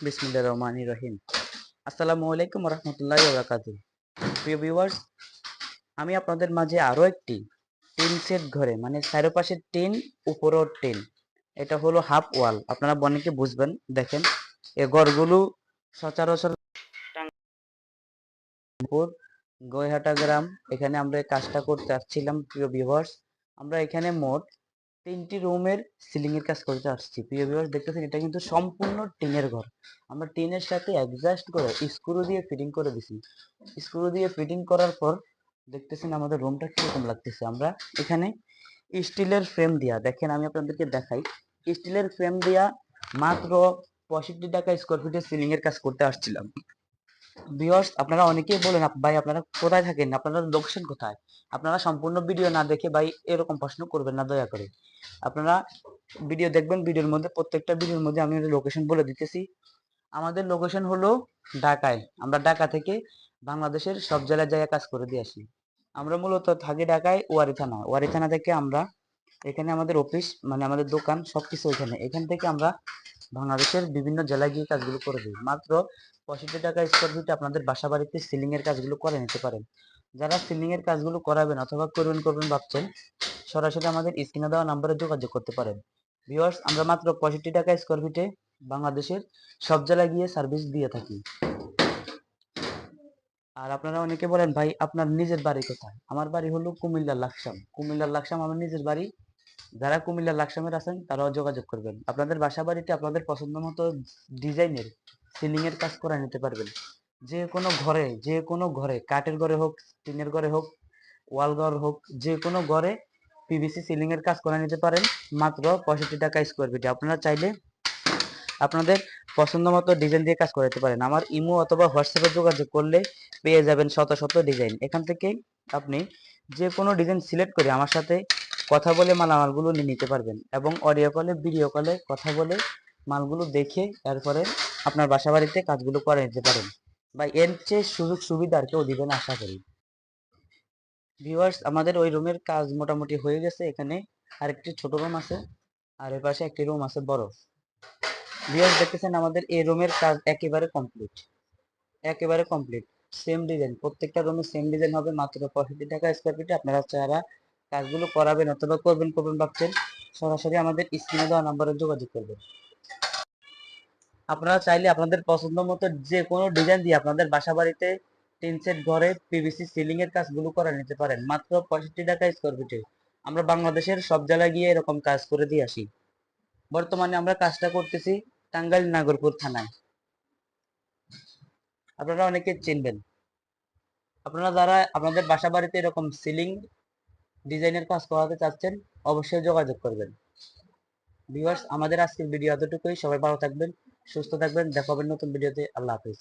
বিসমিল্লাহির রহমানির রহিম আসসালামু আলাইকুম রহমতুল্লাহি ওবরাকাতু প্রিয় ভিউয়ার্স আমি আপনাদের মাঝে আরও একটি টিন সেট ঘরে মানে চারপাশে টিন উপরও টিন এটা হলো হাফ ওয়াল আপনারা বনেকে বুঝবেন, দেখেন, এ ঘরগুলো সচরাচর গয়হাটা গ্রাম, এখানে আমরা কাজটা করতে আসছিলাম, প্রিয় ভিউয়ার্স আমরা এখানে মোট তিনটি রুমের সিলিং এর কাজ করতে আসছি। প্রিয় ভিউয়ার্স দেখতেছেন, এটা কিন্তু সম্পূর্ণ টিনের ঘর। আমরা টিনের সাথে অ্যাডজাস্ট করে স্ক্রু দিয়ে ফিটিং করে দিছি। স্ক্রু দিয়ে ফিটিং করার পর দেখতেছেন, আমাদের রুমটা কীরকম লাগতেছে। আমরা এখানে স্টিলের ফ্রেম দিয়া, দেখেন, আমি আপনাদেরকে দেখাই। স্টিলের ফ্রেম দিয়া মাত্র পঁয়ষট্টি টাকা স্কোয়ার ফিটের সিলিং এর কাজ করতে আসছিলাম। ভিউয়ার্স আপনারা অনেকেই বলেন ভাই আপনারা কোথায় থাকেন? আপনাদের লোকেশন কোথায়? আপনারা সম্পূর্ণ ভিডিও না দেখে ভাই এরকম প্রশ্ন করবেন না, দয়া করে। আপনারা ভিডিও দেখবেন ভিডিওর মধ্যে, প্রত্যেকটা ভিডিওর মধ্যে আমি লোকেশন বলে দিতেছি। আমাদের লোকেশন হলো ঢাকায়। আমরা ঢাকা থেকে বাংলাদেশের সব জেলায় জায়গায় কাজ করে দিয়ে আসি। আমরা মূলত থাকি ঢাকায় ওয়ারি থানা। ওয়ারি থানা থেকে আমরা এখানে আমাদের অফিস মানে আমাদের দোকান সবকিছু এখানে। এখান থেকে আমরা বাংলাদেশের বিভিন্ন জেলায় গিয়ে কাজগুলো করে দিই। মাত্র পঁয়ষট্টি টাকা স্কোয়ার ফিট আপনাদের বাসা বাড়িতে সিলিং এর কাজগুলো করে নিতে পারেন। যারা সিলিং এর কাজগুলো করাবেন অথবা করবেন করবেন ভাবছেন, সরাসরি আমাদের স্ক্রিনে দেওয়া নাম্বারে যোগাযোগ করতে পারেন। ভিউয়ার্স আমরা মাত্র পঁয়ষট্টি টাকা স্কোয়ার ফিটে বাংলাদেশের সব জেলায় গিয়ে সার্ভিস দিয়ে থাকি। আর আপনারা অনেকে বলেন, ভাই, আপনার নিজের বাড়ি কোথায়? আমার বাড়ি হলো কুমিল্লার লাকসাম। কুমিল্লার লাকসাম আমার নিজের বাড়ি যারা কুমিল্লা লাকসামের আছেন, তারাও যোগাযোগ করবেন। আপনাদের বাসা বাড়িতে আপনাদের পছন্দ মতো ডিজাইনের সিলিং এর কাজ করে নিতে পারবেন। যে কোনো ঘরে, যে কোনো ঘরে, কাঠের ঘরে হোক, টিনের ঘরে হোক, ওয়াল ঘর হোক, যে কোনো ঘরে পিভিসি সিলিং এর কাজ করে নিতে পারেন। মাত্র পঁয়ষট্টি টাকা স্কোয়ার ফিটে আপনারা চাইলে আপনাদের পছন্দ মতো ডিজাইন দিয়ে কাজ করাতে পারেন। আমার ইমো অথবা হোয়াটসঅ্যাপে যোগাযোগ করলে পেয়ে যাবেন শত শত ডিজাইন। এখান থেকে আপনি যে কোনো ডিজাইন সিলেক্ট করে আমার সাথে কথা বলে মালামালগুলো নিয়ে নিতে পারবেন এবং অডিও কলে ভিডিও কলে কথা বলে মালগুলো দেখে এরপরে আপনার বাসা বাড়িতে কাজগুলো করে নিতে পারেন। বা এর চেয়ে সুযোগ সুবিধা আর কেউ দিবেন আশা করি। ভিউয়ার্স আমাদের ওই রুমের কাজ মোটামুটি হয়ে গেছে। এখানে আরেকটি ছোট রুম আছে আর এর পাশে একটি রুম আছে বড়। ভিউয়ার্স দেখতেছেন আমাদের এই রুমের কাজ একেবারে কমপ্লিট একেবারে কমপ্লিট সেম ডিজাইন প্রত্যেকটা রুমে সেম ডিজাইন হবে। মাত্র পঁয়ষট্টি টাকা স্কোয়ার ফিটে আপনারা যারা কাজগুলো করাবেন অথবা করবেন করবেন ভাবছেন, সরাসরি আমাদের স্ক্রিনে দেওয়া নাম্বারে যোগাযোগ করবেন। আপনারা চাইলে আপনাদের পছন্দ মতো যে কোনো ডিজাইন দিয়ে আপনাদের বাসা বাড়িতে টিন সেট ঘরে পিভিসি সিলিং এর কাজগুলো করে নিতে পারেন। মাত্র পঁয়ষট্টি টাকা স্কোয়ার ফিটে আমরা বাংলাদেশের সব জায়গায় গিয়ে এরকম কাজ করে দিয়ে আসি। বর্তমানে আমরা কাজটা করতেছি টাঙ্গাইল নাগরপুর থানায়। আপনারা অনেকে চিনবেন। আপনারা যারা আপনাদের বাসা বাড়িতে এরকম সিলিং ডিজাইনের কাজ করাতে চাচ্ছেন, অবশ্যই যোগাযোগ করবেন। ভিউয়ার্স আমাদের আজকের ভিডিও এতটুকুই। সবাই ভালো থাকবেন, সুস্থ থাকবেন। দেখা হবে নতুন ভিডিওতে। আল্লাহ হাফিজ।